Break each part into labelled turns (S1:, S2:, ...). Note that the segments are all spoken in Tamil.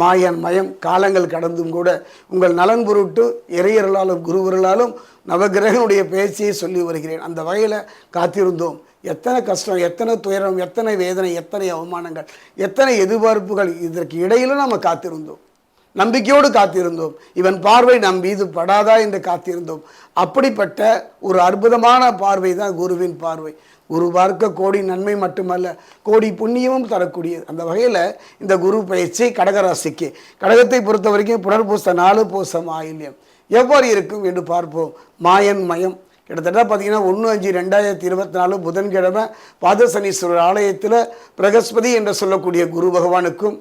S1: மாயன் மயம் காலங்கள் கடந்தும் கூட உங்கள் நலன் பொருட்டு இறையர்களாலும் குருவர்களாலும் நவகிரகனுடைய பேச்சையை சொல்லி வருகிறேன். அந்த வகையில் காத்திருந்தோம். எத்தனை கஷ்டம் எத்தனை துயரம் எத்தனை வேதனை எத்தனை அவமானங்கள் எத்தனை எதிர்பார்ப்புகள் இதற்கு இடையிலும் நம்ம காத்திருந்தோம். நம்பிக்கையோடு காத்திருந்தோம். இவன் பார்வை நம் மீது படாதா என்று காத்திருந்தோம். அப்படிப்பட்ட ஒரு அற்புதமான பார்வை தான் குருவின் பார்வை. குரு பார்க்க கோடி நன்மை மட்டுமல்ல கோடி புண்ணியமும் தரக்கூடியது. அந்த வகையில் இந்த குரு பயிற்சி கடகராசிக்கு. கடகத்தை பொறுத்த வரைக்கும் புனர்பூச நாலு பூசம் ஆயில்யம் எவ்வாறு இருக்கும் என்று பார்ப்போம். மாயன் மயம். கிட்டத்தட்ட பார்த்தீங்கன்னா ஒன்று அஞ்சு ரெண்டாயிரத்தி இருபத்தி நாலு புதன்கிழமை பாதசனீஸ்வரர் ஆலயத்தில் பிரகஸ்பதி என்று சொல்லக்கூடிய குரு பகவானுக்கும்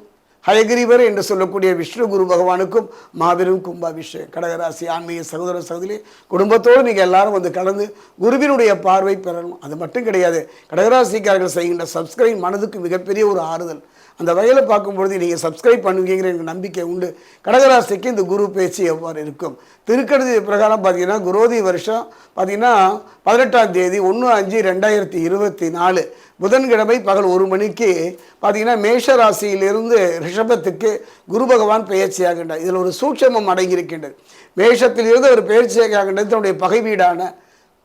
S1: ஹயகிரிவர் என்று சொல்லக்கூடிய விஷ்ணு குரு பகவானுக்கும் மாபெரும் கும்பாபிஷேகம். கடகராசி ஆன்மீக சகோதர சகோதரி குடும்பத்தோடு நீங்கள் எல்லாரும் வந்து கலந்து குருவினுடைய பார்வை பெறணும். அது மட்டும் கிடையாது. கடகராசிக்காரர்கள் செய்கின்ற சப்ஸ்கிரைப் மனதுக்கு மிகப்பெரிய ஒரு ஆறுதல். அந்த வகையில் பார்க்கும்பொழுது நீங்கள் சப்ஸ்கிரைப் பண்ணுவீங்கிற எனக்கு நம்பிக்கை உண்டு. கடகராசிக்கு இந்த குரு பேச்சு எவ்வாறு இருக்கும்? திருக்கடதி பிரகாரம் பார்த்தீங்கன்னா குரோதி வருஷம் பார்த்தீங்கன்னா பதினெட்டாம் தேதி ஒன்று அஞ்சு ரெண்டாயிரத்தி இருபத்தி நாலு. புதன்கிழமை பகல் ஒரு மணிக்கு பார்த்தீங்கன்னா மேஷ ராசியிலிருந்து ரிஷபத்துக்கு குரு பகவான் பெயர்ச்சியாகின்றார் இதில் ஒரு சூட்சமம் அடங்கியிருக்கின்றது. மேஷத்திலிருந்து ஒரு பெயர்ச்சியாகின்றது தன்னுடைய பகை வீடான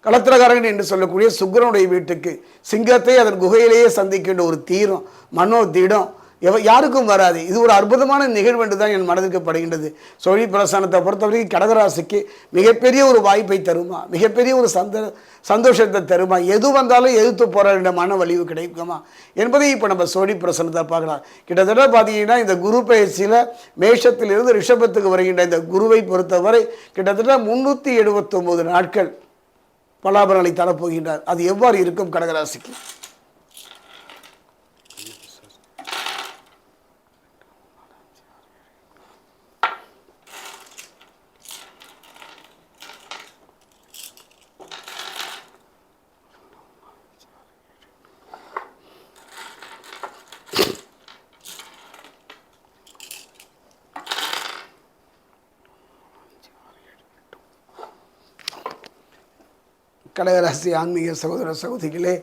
S1: களத்திரகாரன் என்று சொல்லக்கூடிய சுக்கிரனுடைய வீட்டுக்கு சிங்கத்தை அதன் குகையிலேயே சந்திக்கின்ற ஒரு தீரம் மனோ திடம் எவ யாருக்கும் வராது. இது ஒரு அற்புதமான நிகழ்வு என்று தான் என் மனதிற்கு படுகின்றது. சோழி பிரசனத்தை பொறுத்தவரைக்கும் கடகராசிக்கு மிகப்பெரிய ஒரு வாய்ப்பை தருமா? மிகப்பெரிய ஒரு சந்த சந்தோஷத்தை தருமா? எது வந்தாலும் எதிர்த்து போராட மன வலிவு கிடைக்குமா? என்பதை இப்போ நம்ம சோழி பிரசனத்தை பார்க்கலாம். கிட்டத்தட்ட பார்த்தீங்கன்னா இந்த குரு பயிற்சியில் மேஷத்திலிருந்து ரிஷபத்துக்கு வருகின்ற இந்த குருவை பொறுத்தவரை கிட்டத்தட்ட முந்நூற்றி எழுபத்தொம்போது நாட்கள் பலாபலனை தரப்போகின்றார். அது எவ்வாறு இருக்கும் கடகராசிக்கு? கடகராசி ஆன்மீக சகோதர சகோதரிகளே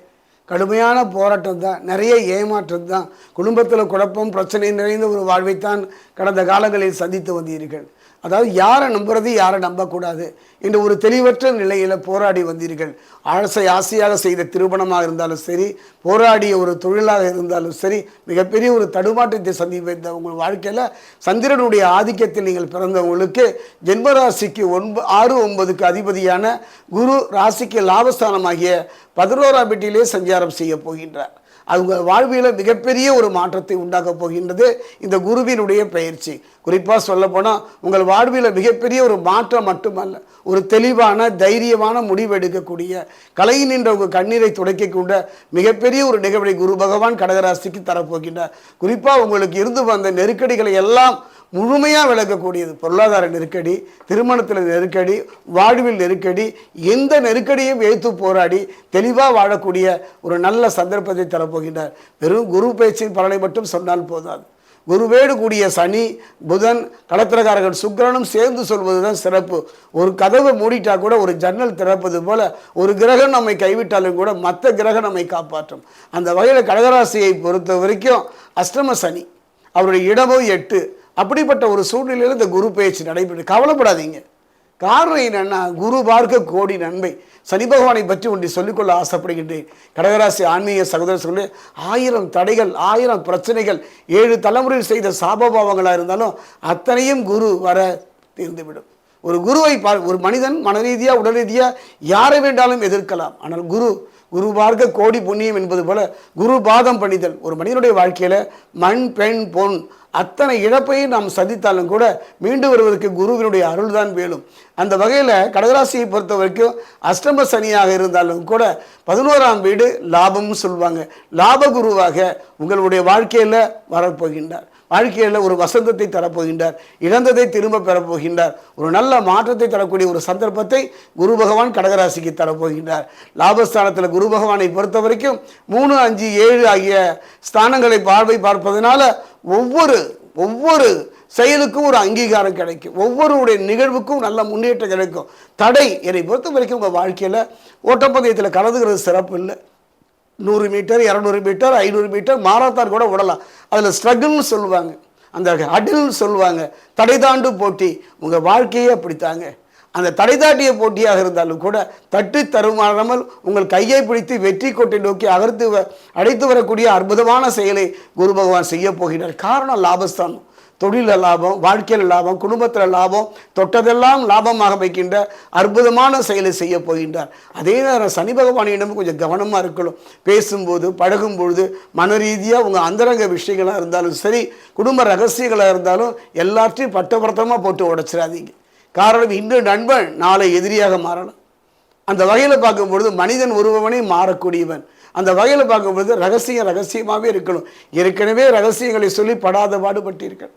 S1: கடுமையான போராட்டம் தான் நிறைய ஏமாற்றம் தான். குடும்பத்தில் குழப்பம் பிரச்சனை நிறைந்த ஒரு வாழ்வைத்தான் கடந்த காலங்களில் சந்தித்து வந்தீர்கள். அதாவது யாரை நம்புறது யாரை நம்பக்கூடாது என்ற ஒரு தெளிவற்ற நிலையில் போராடி வந்தீர்கள். ஆசை ஆசையாக செய்த திருமணமாக இருந்தாலும் சரி போராடிய ஒரு தொழிலாக இருந்தாலும் சரி மிகப்பெரிய ஒரு தடுமாற்றத்தை சந்தித்த உங்கள் வாழ்க்கையில் சந்திரனுடைய ஆதிக்கத்தில் நீங்கள் பிறந்தவங்களுக்கு ஜென்மராசிக்கு ஒன்பது ஆறு ஒன்பதுக்கு அதிபதியான குரு ராசிக்கு லாபஸ்தானமாகிய பதினோராம் வீட்டிலே சஞ்சாரம் செய்ய போகின்றார். அது உங்கள் வாழ்வியில் மிகப்பெரிய ஒரு மாற்றத்தை உண்டாக்கப் போகின்றது இந்த குருவினுடைய பயிற்சி. குறிப்பாக சொல்லப்போனால் உங்கள் வாழ்வில் மிகப்பெரிய ஒரு மாற்றம் மட்டுமல்ல ஒரு தெளிவான தைரியமான முடிவு எடுக்கக்கூடிய கலை நின்ற உங்கள் கண்ணீரை துடைக்கக்கூட மிகப்பெரிய ஒரு நிகழ்வை குரு பகவான் கடகராசிக்கு தரப்போகின்றார். குறிப்பாக உங்களுக்கு இருந்து வந்த நெருக்கடிகளை எல்லாம் முழுமையாக விளக்கக்கூடியது பொருளாதார நெருக்கடி திருமணத்தில் நெருக்கடி வாழ்வில் நெருக்கடி எந்த நெருக்கடியும் எழுத்து போராடி தெளிவாக வாழக்கூடிய ஒரு நல்ல சந்தர்ப்பத்தை தரப்போகின்றார். வெறும் குரு பேச்சின் பலனை மட்டும் சொன்னால் போதாது. குருவேடு கூடிய சனி புதன் கடத்திரக்காரர்கள் சுக்கிரனும் சேர்ந்து சொல்வது தான் சிறப்பு. ஒரு கதவை மூடிட்டா கூட ஒரு ஜன்னல் திறப்பது போல ஒரு கிரகம் நம்மை கைவிட்டாலும் கூட மற்ற கிரகம் நம்மை காப்பாற்றும். அந்த வகையில் கடகராசியை பொறுத்த வரைக்கும் அஷ்டம சனி அவருடைய இடமும் எட்டு. அப்படிப்பட்ட ஒரு சூழ்நிலையில் இந்த குரு பேச்சு நடைபெறும் கவலைப்படாதீங்க. காரணம் என்னன்னா குரு பார்க்க கோடி நன்மை. சனி பகவானை பற்றி ஒன்றை சொல்லிக்கொள்ள ஆசைப்படுகின்றேன். கடகராசி ஆன்மீக சகோதர சொல்லி ஆயிரம் தடைகள் ஆயிரம் பிரச்சனைகள் ஏழு தலைமுறையில் செய்த சாபபாவங்களாக இருந்தாலும் அத்தனையும் குரு வர தீர்ந்துவிடும். ஒரு குருவை பார் ஒரு மனிதன் மன ரீதியாக உடல் ரீதியாக யாரை வேண்டாலும் எதிர்க்கலாம். ஆனால் குரு குரு பார்க்க கோடி புண்ணியம் என்பது போல குரு பாதம் பணிதல் ஒரு மனிதனுடைய வாழ்க்கையில் மண் பெண் பொன் அத்தனை இழப்பையும் நாம் சந்தித்தாலும் கூட மீண்டு வருவதற்கு குருவினுடைய அருள்தான் வேணும் அந்த வகையில் கடகராசியை பொறுத்த வரைக்கும் அஷ்டம சனியாக இருந்தாலும் கூட பதினோராம் வீடு லாபம்னு சொல்லுவாங்க. லாப குருவாக உங்களுடைய வாழ்க்கையில் வரப்போகின்றார். வாழ்க்கையில் ஒரு வசந்தத்தை தரப்போகின்றார் இழந்ததை திரும்ப பெறப்போகின்றார் ஒரு நல்ல மாற்றத்தை தரக்கூடிய ஒரு சந்தர்ப்பத்தை குரு பகவான் கடகராசிக்கு தரப்போகின்றார். லாபஸ்தானத்தில் குரு பகவானை பொறுத்த வரைக்கும் மூணு அஞ்சு ஏழு ஆகிய ஸ்தானங்களை பார்வை பார்ப்பதனால ஒவ்வொரு ஒவ்வொரு செயலுக்கும் ஒரு அங்கீகாரம் கிடைக்கும். ஒவ்வொருடைய நிகழ்வுக்கும் நல்ல முன்னேற்றம் கிடைக்கும். தடை என்னை பொறுத்த வரைக்கும் உங்கள் வாழ்க்கையில் ஓட்டப்பந்தயத்தில் கலந்துக்கிறது சிறப்பு இல்லை. நூறு மீட்டர் இரநூறு மீட்டர் ஐநூறு மீட்டர் மாரத்தான் கூட விடலாம். அதில் ஸ்ட்ரகிள்னு சொல்லுவாங்க. அந்த அடில்னு சொல்லுவாங்க. தடை தாண்டு போட்டி. உங்கள் வாழ்க்கையே அப்படித்தாங்க. அந்த தடை தாட்டிய போட்டியாக இருந்தாலும் கூட தட்டு தருமாறாமல் உங்கள் கையை பிடித்து வெற்றி கோட்டை நோக்கி அகர்த்து வ- வரக்கூடிய அற்புதமான செயலை குரு பகவான் செய்ய போகிறார். காரணம் லாபஸ்தானம். தொழிலில் லாபம் வாழ்க்கையில் லாபம் குடும்பத்தில் லாபம் தொட்டதெல்லாம் லாபமாக வைக்கின்ற அற்புதமான செயலை செய்ய போகின்றார். அதே நேரம் சனி பகவானிடம் கொஞ்சம் கவனமாக இருக்கணும். பேசும்போது பழகும் பொழுது மன ரீதியாக உங்கள் அந்தரங்க விஷயங்களாக இருந்தாலும் சரி குடும்ப ரகசியங்களாக இருந்தாலும் எல்லாத்தையும் பட்டபர்த்தமாக போட்டு உடைச்சிடாதீங்க. காரணம் இன்று நண்பன் நாளை எதிரியாக மாறலாம். அந்த வகையில் பார்க்கும்பொழுது மனிதன் ஒருவனே மாறக்கூடியவன். அந்த வகையில் பார்க்கும்பொழுது ரகசியம் ரகசியமாகவே இருக்கணும். ஏற்கனவே ரகசியங்களை சொல்லி படாத பாடுபட்டிருக்கேன்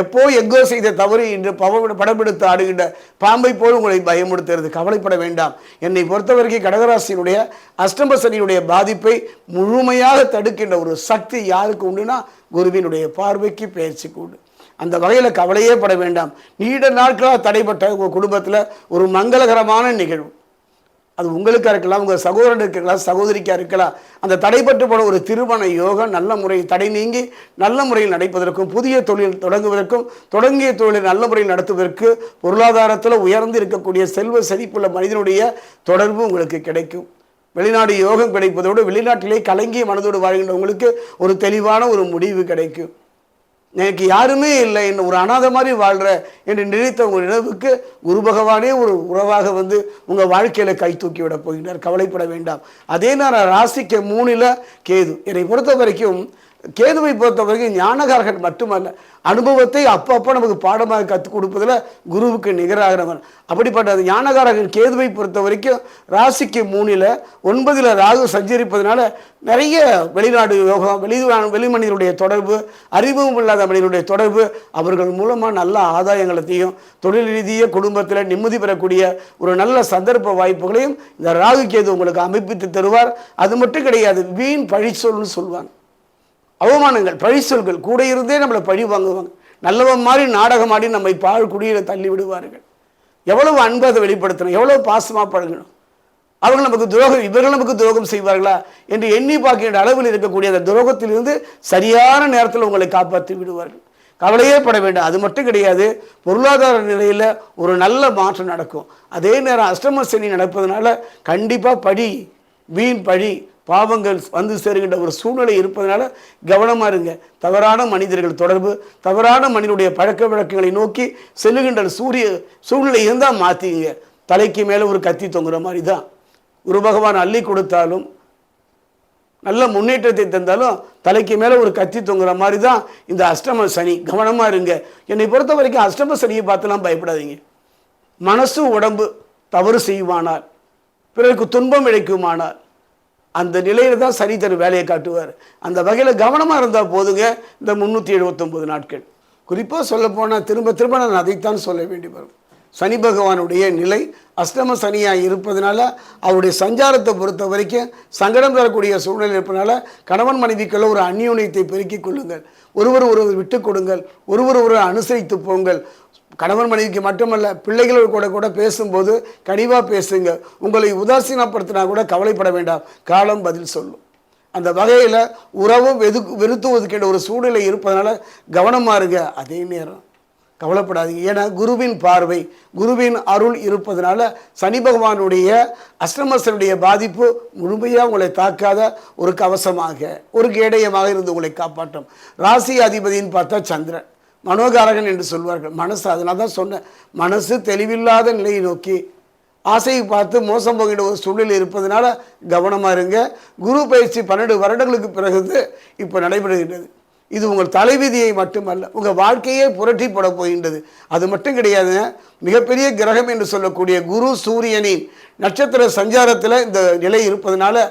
S1: எப்போ எங்கோ செய்த தவறு இன்று பவ படமெடுத்து ஆடுகின்ற பாம்பை போல் உங்களை பயமுடுத்துகிறது கவலைப்பட வேண்டாம். என்னை பொறுத்தவரைக்கும் கடகராசியினுடைய அஷ்டம சனியினுடைய பாதிப்பை முழுமையாக தடுக்கின்ற ஒரு சக்தி யாருக்கு உண்டுனா குருவினுடைய பார்வைக்கு பயிற்சிக்கு உண்டு. அந்த வகையில் கவலையே பட வேண்டாம். நீண்ட நாட்களாக தடைப்பட்ட உங்கள் குடும்பத்தில் ஒரு மங்களகரமான நிகழ்வு. அது உங்களுக்காக இருக்கலாம் உங்கள் சகோதரனுக்கு இருக்கலாம் சகோதரிக்காக இருக்கலாம். அந்த தடைப்பட்டு போன ஒரு திருமண யோகம் நல்ல முறையில் தடை நீங்கி நல்ல முறையில் நடைப்பதற்கும் புதிய தொழில் தொடங்குவதற்கும் தொடங்கிய தொழிலை நல்ல முறையில் நடத்துவதற்கு பொருளாதாரத்தில் உயர்ந்து இருக்கக்கூடிய செல்வ செழிப்புள்ள மனிதனுடைய தொடர்பு உங்களுக்கு கிடைக்கும். வெளிநாடு யோகம் கிடைப்பதோடு வெளிநாட்டிலே கலங்கிய மனதோடு வாழ்கின்ற உங்களுக்கு ஒரு தெளிவான ஒரு முடிவு கிடைக்கும். எனக்கு யாருமே இல்லை. என்ன ஒரு அனாதை மாதிரி வாழ்கிற என்று நினைத்த உங்கள் நினைவுக்கு குரு பகவானே ஒரு உறவாக வந்து உங்கள் வாழ்க்கையில் கை தூக்கி விட போகிறார் கவலைப்பட வேண்டாம். அதே நான் ராசிக்கு மூணில் கேது. என்னை பொறுத்த வரைக்கும் கேதுவை பொறுத்த வரைக்கும் ஞானகாரகன் மட்டுமல்ல அனுபவத்தை அப்பப்போ நமக்கு பாடமாக கற்றுக் கொடுப்பதில் குருவுக்கு நிகராகிறவன். அப்படிப்பட்ட ஞானகாரகன் கேதுவை பொறுத்த வரைக்கும் ராசிக்கு மூணில் ஒன்பதில் ராகு சஞ்சரிப்பதனால நிறைய வெளிநாடு யோகம் வெளி வெளி மனிதனுடைய தொடர்பு அறிவும் இல்லாத மனிதனுடைய தொடர்பு அவர்கள் மூலமாக நல்ல ஆதாயங்களத்தையும் தொழில் ரீதியாக குடும்பத்தில் நிம்மதி பெறக்கூடிய ஒரு நல்ல சந்தர்ப்ப வாய்ப்புகளையும் இந்த ராகு கேது உங்களுக்கு அமைப்பித்து தருவார். அது மட்டும் கிடையாது வீண் பழிச்சொல்னு சொல்லுவாங்க. அவமானங்கள் பழி சொல்கள் கூட இருந்தே நம்மளை பழி வாங்குவாங்க. நல்லவன் மாதிரி நாடகம் ஆடி நம்மை பாழ் குடியில் தள்ளி விடுவார்கள். எவ்வளவு அன்பை அதை வெளிப்படுத்தணும் எவ்வளவு பாசமாக பழகணும். அவங்க நமக்கு துரோகம் இவர்கள் நமக்கு துரோகம் செய்வார்களா என்று எண்ணி பார்க்கின்ற அளவில் இருக்கக்கூடிய அந்த துரோகத்திலிருந்து சரியான நேரத்தில் உங்களை காப்பாற்றி விடுவார்கள். கவலையே பட வேண்டாம் அது மட்டும் கிடையாது. பொருளாதார நிலையில் ஒரு நல்ல மாற்றம் நடக்கும். அதே நேரம் அஷ்டம சனி நடப்பதனால கண்டிப்பாக பழி வீண் பழி பாவங்கள் வந்து சேருகின்ற ஒரு சூழ்நிலை இருப்பதனால கவனமாக இருங்க. தவறான மனிதர்கள் தொடர்பு தவறான மனிதனுடைய பழக்க வழக்கங்களை நோக்கி செல்லுகின்ற சூரிய சூழ்நிலை இருந்தால் மாற்றிங்க தலைக்கு மேலே ஒரு கத்தி தொங்குற மாதிரி தான் குரு பகவான் அள்ளி கொடுத்தாலும் நல்ல முன்னேற்றத்தை தந்தாலும் தலைக்கு மேலே ஒரு கத்தி தொங்குற மாதிரி தான் இந்த அஷ்டம சனி. கவனமாக இருங்க. என்னை பொறுத்த வரைக்கும் அஷ்டம சனியை பார்த்துலாம் பயப்படாதீங்க. மனசு உடம்பு தவறு செய்வானால் பிறருக்கு துன்பம் இழைக்குமானால் அந்த நிலையில தான் சனி தன் வேலையை காட்டுவார். அந்த வகையில் கவனமாக இருந்தால் போதுங்க இந்த முந்நூற்றி எழுபத்தொம்போது நாட்கள். குறிப்பாக சொல்லப்போனால் திரும்ப திரும்ப நான் அதைத்தான் சொல்ல வேண்டி வரும். சனி பகவானுடைய நிலை அஷ்டம சனியாக இருப்பதனால அவருடைய சஞ்சாரத்தை பொறுத்த வரைக்கும் சங்கடம் தரக்கூடிய சூழ்நிலை இருப்பதனால கணவன் மனைவிக்குள்ள ஒரு அந்யோன்யத்தை பெருக்கிக் கொள்ளுங்கள். ஒருவர் ஒருவர் விட்டு கொடுங்கள். ஒருவர் ஒருவர் அனுசரித்து போங்கள். கணவன் மனைவிக்கு மட்டுமல்ல பிள்ளைகளோடு கூட கூட பேசும்போது கனிவாக பேசுங்க. உங்களை உதாசீனப்படுத்தினா கூட கவலைப்பட வேண்டாம். காலம் பதில் சொல்லும். அந்த வகையில் உறவும் வெது வெறுத்து ஒதுக்கின்ற ஒரு சூழ்நிலை இருப்பதனால கவனமாக இருங்க. அதே நேரம். கவலைப்படாதீங்க. ஏன்னா குருவின் பார்வை குருவின் அருள் இருப்பதனால சனி பகவானுடைய அஷ்டமசனுடைய பாதிப்பு முழுமையாக உங்களை தாக்காத ஒரு கவசமாக ஒரு கேடயமாக இருந்து உங்களை காப்பாற்றும். ராசி அதிபதின்னு பார்த்தா சந்திரன். மனோகாரகன் என்று சொல்வார்கள். மனசு அதனால தான் சொன்னேன். மனசு தெளிவில்லாத நிலையை நோக்கி ஆசையை பார்த்து மோசம் போகின்ற ஒரு சூழ்நிலை இருப்பதனால கவனமாக இருங்க. குரு பயிற்சி பன்னெண்டு வருடங்களுக்கு பிறகு இப்போ நடைபெறுகின்றது. இது உங்கள் தலைவிதியை மட்டுமல்ல உங்கள் வாழ்க்கையே புரட்டி போட போகின்றது. அது மட்டும் கிடையாதுங்க மிகப்பெரிய கிரகம் என்று சொல்லக்கூடிய குரு சூரியனின் நட்சத்திர சஞ்சாரத்தில் இந்த நிலை இருப்பதனால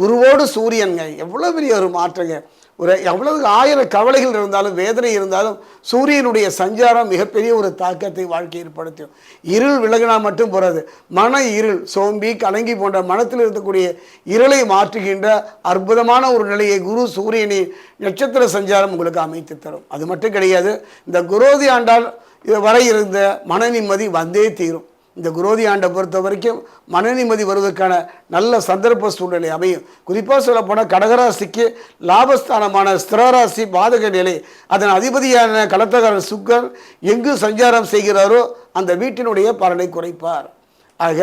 S1: குருவோடு சூரியன்ங்க எவ்வளோ பெரிய ஒரு மாற்றங்க. ஒரு எவ்வளவு ஆயிரம் கவலைகள் இருந்தாலும் வேதனை இருந்தாலும் சூரியனுடைய சஞ்சாரம் மிகப்பெரிய ஒரு தாக்கத்தை வாழ்க்கை ஏற்படுத்தும். இருள் விலகினா மட்டும் போகிறது மன இருள் சோம்பி கலங்கி போன்ற மனத்தில் இருக்கக்கூடிய இருளை மாற்றுகின்ற அற்புதமான ஒரு நிலையை குரு சூரியனின் நட்சத்திர சஞ்சாரம் உங்களுக்கு அமைத்து தரும். அது மட்டும் கிடையாது இந்த குரோதி ஆண்டால் இது வரை இருந்த மன நிம்மதி வந்தே தீரும். இந்த குரோதி ஆண்டை பொறுத்த வரைக்கும் மனநிம்மதி வருவதற்கான நல்ல சந்தர்ப்ப சூழ்நிலை அமையும். குறிப்பாக சொல்லப்போனால் கடகராசிக்கு லாபஸ்தானமான ஸ்திரராசி பாதக நிலை அதன் அதிபதியான கலத்தகாரன் சுக்கர் எங்கு சஞ்சாரம் செய்கிறாரோ அந்த வீட்டினுடைய பலனை குறைப்பார். ஆக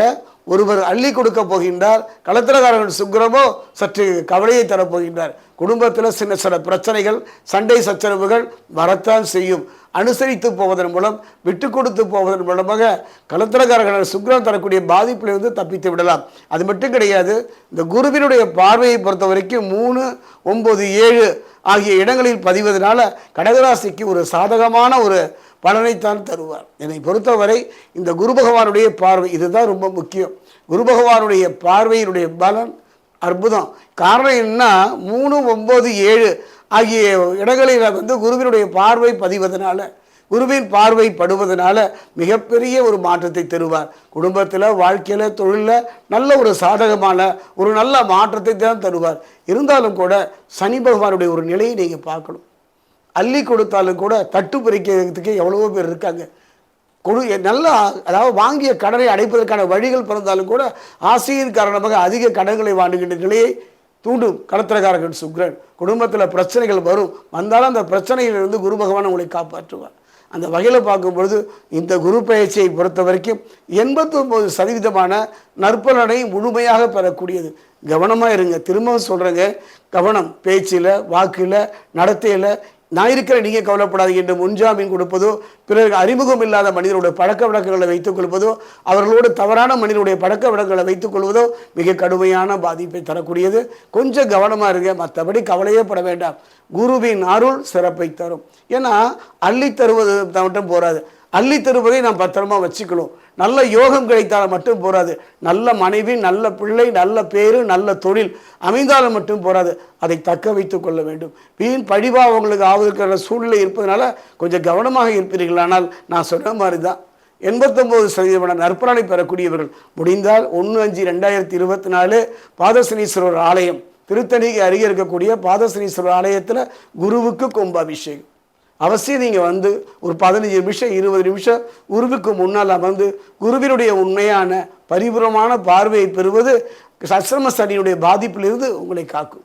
S1: ஒருவர் அள்ளி கொடுக்க போகின்றார் களத்திரக்காரர்கள் சுக்கிரமோ சற்று கவலையை தரப்போகின்றார் குடும்பத்தில் சின்ன சில பிரச்சனைகள் சண்டை சச்சரவுகள் வரத்தான் செய்யும். அனுசரித்து போவதன் மூலம் விட்டு கொடுத்து போவதன் மூலமாக கலத்திரக்காரர்கள் சுக்ரம் தரக்கூடிய பாதிப்பிலிருந்து தப்பித்து விடலாம். அது மட்டும் கிடையாது இந்த குருவினுடைய பார்வையை பொறுத்த வரைக்கும் மூணு ஒம்பது ஏழு ஆகிய இடங்களில் பதிவதனால கடகராசிக்கு ஒரு சாதகமான ஒரு பலனைத்தான் தருவார். என்னை பொறுத்தவரை இந்த குரு பகவானுடைய பார்வை இதுதான் ரொம்ப முக்கியம். குரு பகவானுடைய பார்வையினுடைய பலன் அற்புதம். காரணம் என்ன? மூணு ஒம்பது ஏழு ஆகிய இடங்களில் வந்து குருவினுடைய பார்வை பதிவதனால குருவின் பார்வை படுவதனால மிகப்பெரிய ஒரு மாற்றத்தை தருவார். குடும்பத்தில் வாழ்க்கையில் தொழிலில் நல்ல ஒரு சாதகமான ஒரு நல்ல மாற்றத்தை தான் தருவார். இருந்தாலும் கூட சனி பகவானுடைய ஒரு நிலையை நீங்கள் பார்க்கணும். அள்ளி கொடுத்தாலும் கூட தட்டு பறிக்கிறதுக்கு எவ்வளவோ பேர் இருக்காங்க. கொடு நல்லா அதாவது வாங்கிய கடனை அடைப்பதற்கான வழிகள் பிறந்தாலும் கூட ஆசையின் காரணமாக அதிக கடன்களை வாங்குகின்ற நிலையை தூண்டும். கடத்திரக்காரர்கள் சுக்ரன் குடும்பத்தில் பிரச்சனைகள் வரும். வந்தாலும் அந்த பிரச்சனையிலிருந்து குரு பகவான் உங்களை காப்பாற்றுவார். அந்த வகையில் பார்க்கும்பொழுது இந்த குரு பயிற்சியை பொறுத்த வரைக்கும் எண்பத்தொம்பது சதவீதமான நற்பலனை முழுமையாக பெறக்கூடியது. கவனமாக இருங்க. திரும்பவும் சொல்கிறேங்க கவனம். பேச்சில் வாக்கில் நடத்தையில் நான் இருக்கிற நீங்கள் கவலைப்படாதீங்க என்று முன்ஜாமீன் கொடுப்பதோ பிறகு அறிமுகம் இல்லாத மனிதனுடைய பழக்க வழக்கங்களை வைத்துக் கொள்வதோ அவர்களோடு தவறான மனிதனுடைய பழக்க வழக்கங்களை வைத்துக் கொள்வதோ மிக கடுமையான பாதிப்பை தரக்கூடியது. கொஞ்சம் கவனமாக இருங்க மற்றபடி கவலையே பட வேண்டாம். குருவின் அருள் சிறப்பை தரும். ஏன்னா அள்ளி தருவது மட்டும் போராது அள்ளி தருவதை நாம் பத்திரமா வச்சுக்கணும். நல்ல யோகம் கிடைத்தால் மட்டும் போராது நல்ல மனைவி நல்ல பிள்ளை நல்ல பேரு நல்ல தொழில் அமைந்தாலும் மட்டும் போராது அதை தக்க வைத்து கொள்ள வேண்டும். வீண் பழிபாவங்களுக்கு ஆவதற்கான சூழ்நிலை இருப்பதனால கொஞ்சம் கவனமாக இருப்பீர்கள். ஆனால் நான் சொன்ன மாதிரி தான் எண்பத்தொம்போது சதவீதமான நற்பலனை பெறக்கூடியவர்கள் முடிந்தால் ஒன்று அஞ்சு ரெண்டாயிரத்தி இருபத்தி நாலு பாதசனீஸ்வரர் ஆலயம். திருத்தணிக்கு அருகே இருக்கக்கூடிய பாதசனீஸ்வரர் ஆலயத்தில் குருவுக்கு கும்பாபிஷேகம். அவசியம் நீங்கள் வந்து ஒரு பதினஞ்சு நிமிஷம் இருபது நிமிஷம் குருவுக்கு முன்னால் அமர்ந்து குருவினுடைய உண்மையான பரிபூரமான பார்வையை பெறுவது சசிரம சனியுடைய பாதிப்பிலிருந்து உங்களை காக்கும்.